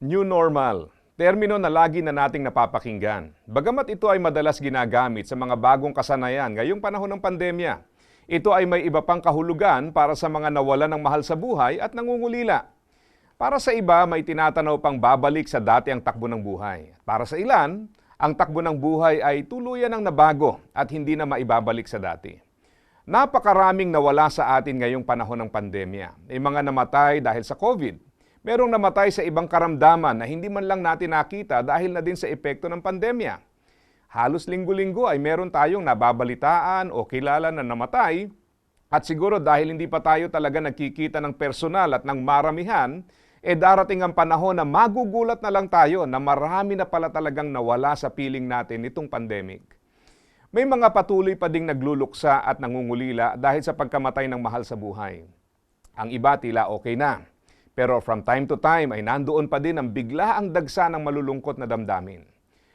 New normal. Termino na lagi na nating napapakinggan. Bagamat ito ay madalas ginagamit sa mga bagong kasanayan ngayong panahon ng pandemya, ito ay may iba pang kahulugan para sa mga nawala ng mahal sa buhay at nangungulila. Para sa iba, may tinatanaw pang babalik sa dati ang takbo ng buhay. Para sa ilan, ang takbo ng buhay ay tuluyan ng nabago at hindi na maibabalik sa dati. Napakaraming nawala sa atin ngayong panahon ng pandemya. May mga namatay dahil sa COVID. Merong namatay sa ibang karamdaman na hindi man lang natin nakita dahil na din sa epekto ng pandemya. Halos linggo-linggo ay meron tayong nababalitaan o kilala na namatay at siguro dahil hindi pa tayo talaga nagkikita ng personal at ng maramihan, eh darating ang panahon na magugulat na lang tayo na marami na pala talagang nawala sa piling natin itong pandemic. May mga patuloy pa ding nagluluksa at nangungulila dahil sa pagkamatay ng mahal sa buhay. Ang iba tila okay na. Pero from time to time ay nandoon pa din ang bigla ang dagsa ng malulungkot na damdamin.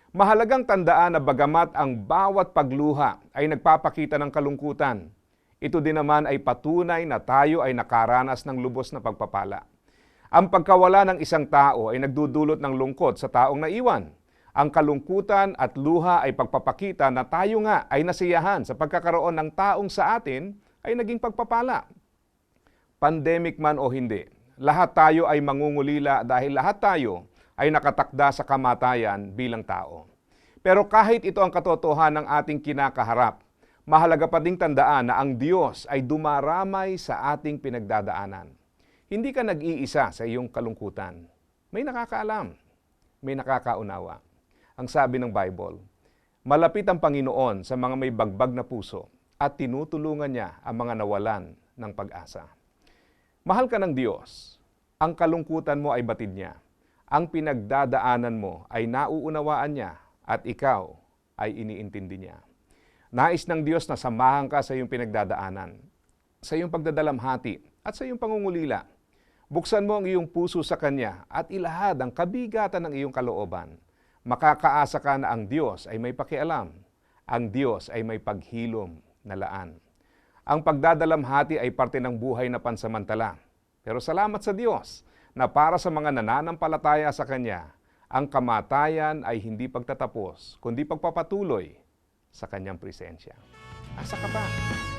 Mahalagang tandaan na bagamat ang bawat pagluha ay nagpapakita ng kalungkutan, ito din naman ay patunay na tayo ay nakaranas ng lubos na pagpapala. Ang pagkawala ng isang tao ay nagdudulot ng lungkot sa taong naiwan. Ang kalungkutan at luha ay pagpapakita na tayo nga ay nasiyahan sa pagkakaroon ng taong sa atin ay naging pagpapala. Pandemic man o hindi, lahat tayo ay mangungulila dahil lahat tayo ay nakatakda sa kamatayan bilang tao. Pero kahit ito ang katotohanan ng ating kinakaharap, mahalaga pa ding tandaan na ang Diyos ay dumaramay sa ating pinagdadaanan. Hindi ka nag-iisa sa iyong kalungkutan. May nakakaalam, may nakakaunawa. Ang sabi ng Bible, malapit ang Panginoon sa mga may bagbag na puso at tinutulungan niya ang mga nawalan ng pag-asa. Mahal ka ng Diyos. Ang kalungkutan mo ay batid niya. Ang pinagdadaanan mo ay nauunawaan niya at ikaw ay iniintindi niya. Nais ng Diyos na samahan ka sa iyong pinagdadaanan, sa iyong pagdadalamhati at sa iyong pangungulila. Buksan mo ang iyong puso sa Kanya at ilahad ang kabigatan ng iyong kalooban. Makakaasa ka na ang Diyos ay may pakialam. Ang Diyos ay may paghilom na laan. Ang pagdadalamhati ay parte ng buhay na pansamantala. Pero salamat sa Diyos na para sa mga nananampalataya sa Kanya, ang kamatayan ay hindi pagtatapos, kundi pagpapatuloy sa Kanyang presensya. Asa ka ba?